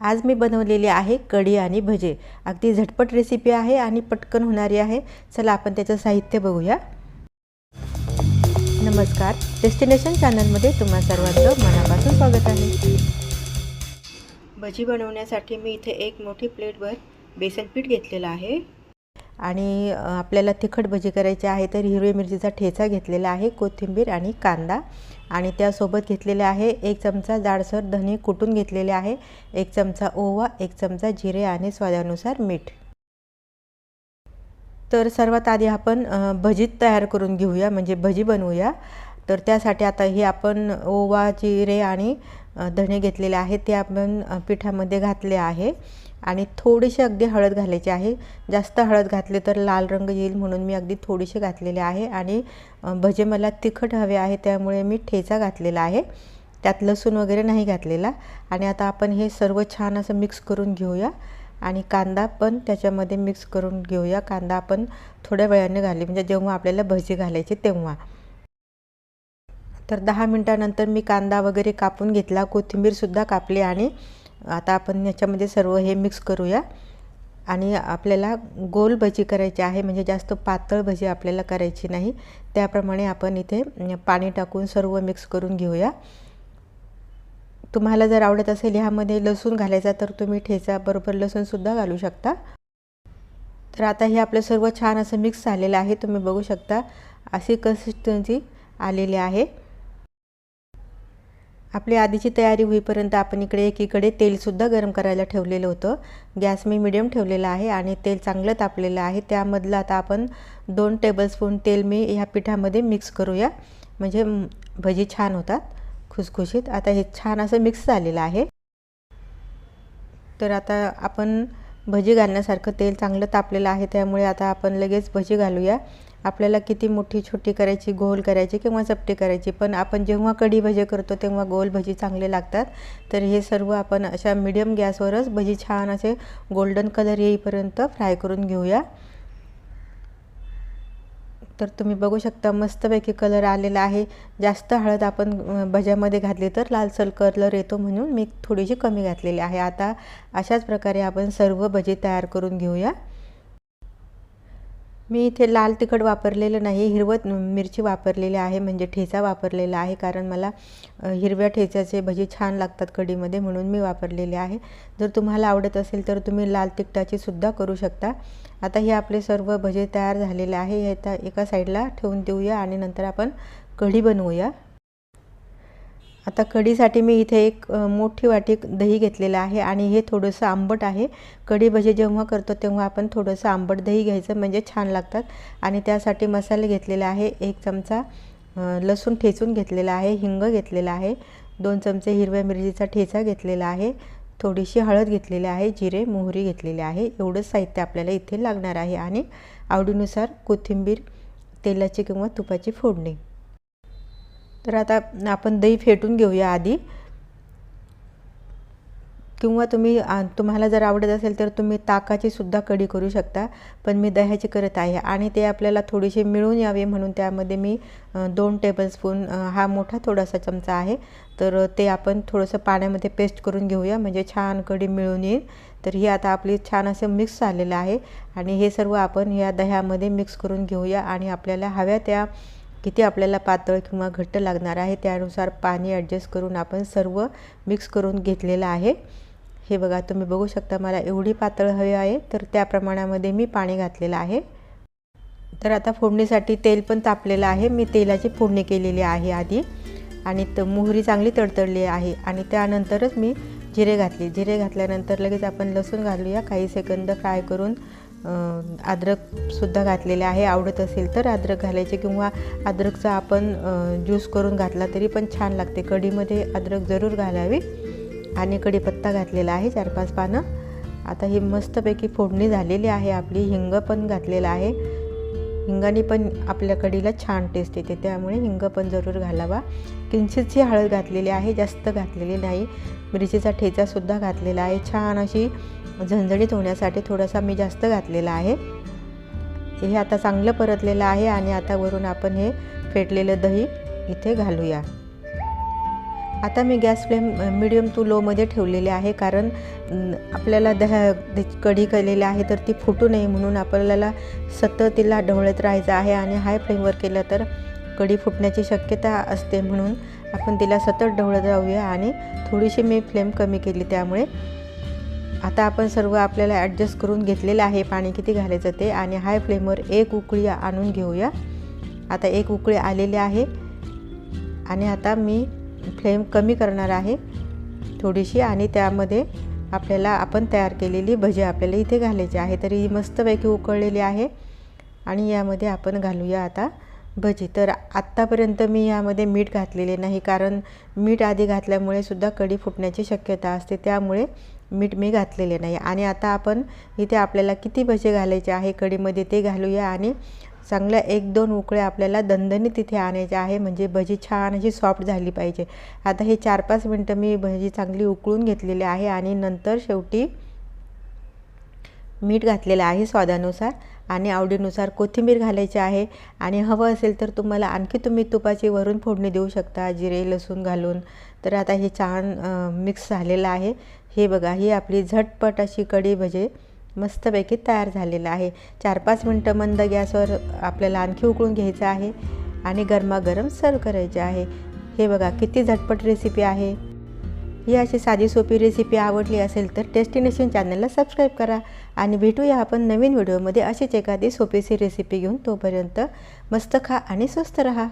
आज मी बनवलेली आहे कढी आणि भजे. अगदी झटपट रेसिपी आहे आणि पटकन होणारी आहे. चला आपण त्याचं साहित्य बघूया. नमस्कार. डेस्टिनेशन चॅनलमध्ये तुम्हा सर्वांचं मनापासून स्वागत आहे. भजी बनवण्यासाठी मी इथे एक मोठी प्लेटवर बेसन पीठ घेतलेलं आहे. आणि आपल्याला तिखट भजी करायची आहे तर हिरवी मिरचीचा ठेचा घेतलेला आहे कोथिंबीर आणि कांदा. आणि त्यासोबत घेतलेले आहे एक चमचा जाडसर धने कुटून घेतलेले आहे एक चमचा ओवा एक चमचा जिरे आणि स्वादानुसार मीठ. तर सर्वात आधी आपण भजीत भजी तयार करून घेऊया म्हणजे भजी बनवूया. तर त्यासाठी आता हे आपण ओवा जिरे आणि धणे घेतलेले आहे ते आपण पिठामध्ये घातले आहे. आणि थोडीशी अगदी हळद घालायची आहे. जास्त हळद घातले तर लाल रंग येईल म्हणून मी अगदी थोडीशी घातलेले आहे आणि भजे मला तिखट हवे आहे त्यामुळे मी ठेचा घातलेला आहे. त्यात लसूण वगैरे नाही घातलेला. आणि आता आपण हे सर्व छान असं मिक्स करून घेऊया. आणि कांदा पण त्याच्यामध्ये मिक्स करून घेऊया. कांदा आपण थोड्या वेळाने घाले. म्हणजे जेव्हा आपल्याला भजी घालायची तेव्हा. तर दहा मिनटानंतर मी कांदा वगैरे कापून घेतला. कोथिंबीरसुद्धा कापली आणि आता आपण याच्यामध्ये सर्व हे मिक्स करूया. आणि आपल्याला गोल भजी करायची आहे म्हणजे जास्त पातळ भजी आपल्याला करायची नाही. त्याप्रमाणे आपण इथे पाणी टाकून सर्व मिक्स करून घेऊया. तुम्हाला जर आवडत असेल ह्यामध्ये लसूण घालायचा तर तुम्ही ठेचा बरोबर लसूणसुद्धा घालू शकता. तर आता हे आपलं सर्व छान असं मिक्स झालेलं आहे. तुम्ही बघू शकता अशी कन्सिस्टन्सी आलेली आहे. आपली आधीची तयारी होईपर्यंत आपण इकडे एकीकडे तेलसुद्धा गरम करायला ठेवलेलं होतं. गॅस मी मिडियम ठेवलेला आहे आणि तेल चांगलं तापलेलं आहे. त्यामधलं आता आपण दोन टेबलस्पून तेल मी ह्या पिठामध्ये मिक्स करूया. म्हणजे भजी छान होतात खुसखुशीत. आता हे छान असं मिक्स झालेलं आहे. तर आता आपण भजी घालण्यासारखं तेल चांगलं तापलेलं आहे. त्यामुळे आता आपण लगेच भजी घालूया. आपल्याला किती मोठी छोटी करायची गोल करायची किंवा चपटी करायची. पण आपण जेव्हा कढी भजे करतो तेव्हा गोल भजी चांगले लागतात. तर हे सर्व आपण अशा मिडियम गॅसवरच भजी छान असे गोल्डन कलर येईपर्यंत फ्राय करून घेऊया. तर तुम्ही बघू शकता मस्तपैकी कलर आलेला आहे. जास्त हळद आपण भज्यामध्ये घातली तर लालसर कलर येतो म्हणून मी थोडीशी कमी घातलेली आहे. आता अशाच प्रकारे आपण सर्व भजी तयार करून घेऊया. मी इथे लाल तिखट वापरलेलं नाही हिरवत मिरची वापरलेली आहे म्हणजे ठेचा वापरलेला आहे कारण मला हिरव्या ठेच्याचे भजी छान लागतात कढीमध्ये म्हणून मी वापरलेले आहे. जर तुम्हाला आवडत असेल तर तुम्ही लाल तिखटाची सुद्धा करू शकता. आता हे आपले सर्व भजे तयार झालेले आहे हे आता एका साईडला ठेवून देऊया आणि नंतर आपण कढी बनवूया. आता कढीसाठी मी इथे एक मोठी वाटी दही घेतलेलं आहे आणि हे थोडंसं आंबट आहे. कढी भजी जेव्हा करतो तेव्हा आपण थोडंसं आंबट दही घ्यायचं म्हणजे छान लागतात. आणि त्यासाठी मसाले घेतलेले आहे. एक चमचा लसूण ठेचून घेतलेला आहे. हिंग घेतलेला आहे. दोन चमचे हिरव्या मिरचीचा ठेचा घेतलेला आहे. थोडीशी हळद घेतलेली आहे. जिरे मोहरी घेतलेली आहे. एवढंच साहित्य आपल्याला इथे लागणार आहे. आणि आवडीनुसार कोथिंबीर तेलाची किंवा तुपाची फोडणी. तर आता आपण दही फेटून घेऊया आधी. किंवा तुम्ही तुम्हाला जर आवडत असेल तर तुम्ही ताकाची सुद्धा कढी करू शकता पण मी दह्याची करत आहे आणि ते आपल्याला थोडीशी मिळून यावे म्हणून त्यामध्ये मी दोन टेबलस्पून हा मोठा थोडासा चमचा आहे. तर ते आपण थोडंसं पाण्यामध्ये पेस्ट करून घेऊया म्हणजे छान कढी मिळून येईल. तर ही आता आपली छान असं मिक्स झालेलं आहे आणि हे सर्व आपण या दह्यामध्ये मिक्स करून घेऊया आणि आपल्याला हव्या त्या किती आपल्याला पातळ किंवा घट्ट लागणार आहे त्यानुसार पाणी ॲडजस्ट करून आपण सर्व मिक्स करून घेतलेलं आहे. हे बघा तुम्ही बघू शकता मला एवढी पातळ हवी आहे तर त्या प्रमाणामध्ये मी पाणी घातलेलं आहे. तर आता फोडणीसाठी तेल पण तापलेलं आहे. मी तेलाची फोडणी केलेली आहे आधी आणि त मोहरी चांगली तडतडली आहे आणि त्यानंतरच मी जिरे घातले. जिरे घातल्यानंतर लगेच आपण लसूण घालूया. काही सेकंद फ्राय करून अद्रकसुद्धा घातलेले आहे आवडत असेल तर अद्रक घालायचे किंवा अद्रकचा आपण ज्यूस करून घातला तरी पण छान लागते. कढीमध्ये अद्रक जरूर घालावी. आणि कढीपत्ता घातलेला आहे चार पाच पानं. आता ही मस्तपैकी फोडणी झालेली आहे आपली हिंग पण घातलेलं आहे. हिंगाने पण आपल्या कढीला छान टेस्ट येते. त्यामुळे हिंग पण जरूर घालावा. किंचितची हळद घातलेली आहे जास्त घातलेली नाही. मिरचीचा ठेचासुद्धा घातलेला आहे. छान अशी झणझणीत होण्यासाठी थोडासा मी जास्त घातलेला आहे. हे आता चांगलं परतलेलं आहे आणि आता वरून आपण हे फेटलेलं दही इथे घालूया. आता मी गॅस फ्लेम मिडियम टू लोमध्ये ठेवलेले आहे कारण आपल्याला दहा कढी केलेली आहे तर ती फुटू नये म्हणून आपल्याला सतत तिला ढवळत राहायचं आहे आणि हाय फ्लेमवर केलं तर कढी फुटण्याची शक्यता असते म्हणून आपण तिला सतत ढवळत राहूया आणि थोडीशी मी फ्लेम कमी केली त्यामुळे आता आपण सर्व आपल्याला ॲडजस्ट करून घेतलेलं आहे पाणी किती घालायचं ते आणि हाय फ्लेमवर एक उकळी आणून घेऊया. आता एक उकळी आलेली आहे आणि आता मी फ्लेम कमी करणार आहे थोडीशी आणि त्यामध्ये आपल्याला आपण तयार केलेली भजी आपल्याला इथे घालायची आहे. तरी ही मस्तपैकी उकळलेली आहे आणि यामध्ये आपण घालूया आता भजी. तर आत्तापर्यंत मी यामध्ये मीठ घातलेले नाही कारण मीठ आधी घातल्यामुळे सुद्धा कढी फुटण्याची शक्यता असते त्यामुळे मीठ मी घातलेले नाही. आणि आता आपण इथे आपल्याला किती भजे घालायचे आहे कढीमध्ये ते घालूया आणि चांगल्या एक दोन उकळ्या आपल्याला दणदणी तिथे आणायच्या आहे म्हणजे भजी छान अशी सॉफ्ट झाली पाहिजे. आता हे चार पाच मिनटं मी भजी चांगली उकळून घेतलेली आहे आणि नंतर शेवटी मीठ घातलेलं आहे स्वादानुसार आणि आवडीनुसार कोथिंबीर घालायची आहे. आणि हवं असेल तर तुम्हाला आणखी तुम्ही तुपाची वरून फोडणी देऊ शकता जिरे लसूण घालून. तर आता हे छान मिक्स झालेलं आहे. हे बघा ही आपली झटपट अशी कढी भजे मस्तपैकी तयार झालेलं आहे. चार पाच मिनटं मंद गॅसवर आपल्याला आणखी उकळून घ्यायचं आहे आणि गरमागरम सर्व करायचे आहे. हे बघा किती झटपट रेसिपी आहे. ही अशी साधी सोपी रेसिपी आवडली असेल तर डेस्टिनेशन चॅनलला सबस्क्राईब करा आणि भेटूया आपण नवीन व्हिडिओमध्ये अशीच एखादी सोपीशी रेसिपी घेऊन तोपर्यंत मस्त खा आणि स्वस्त रहा.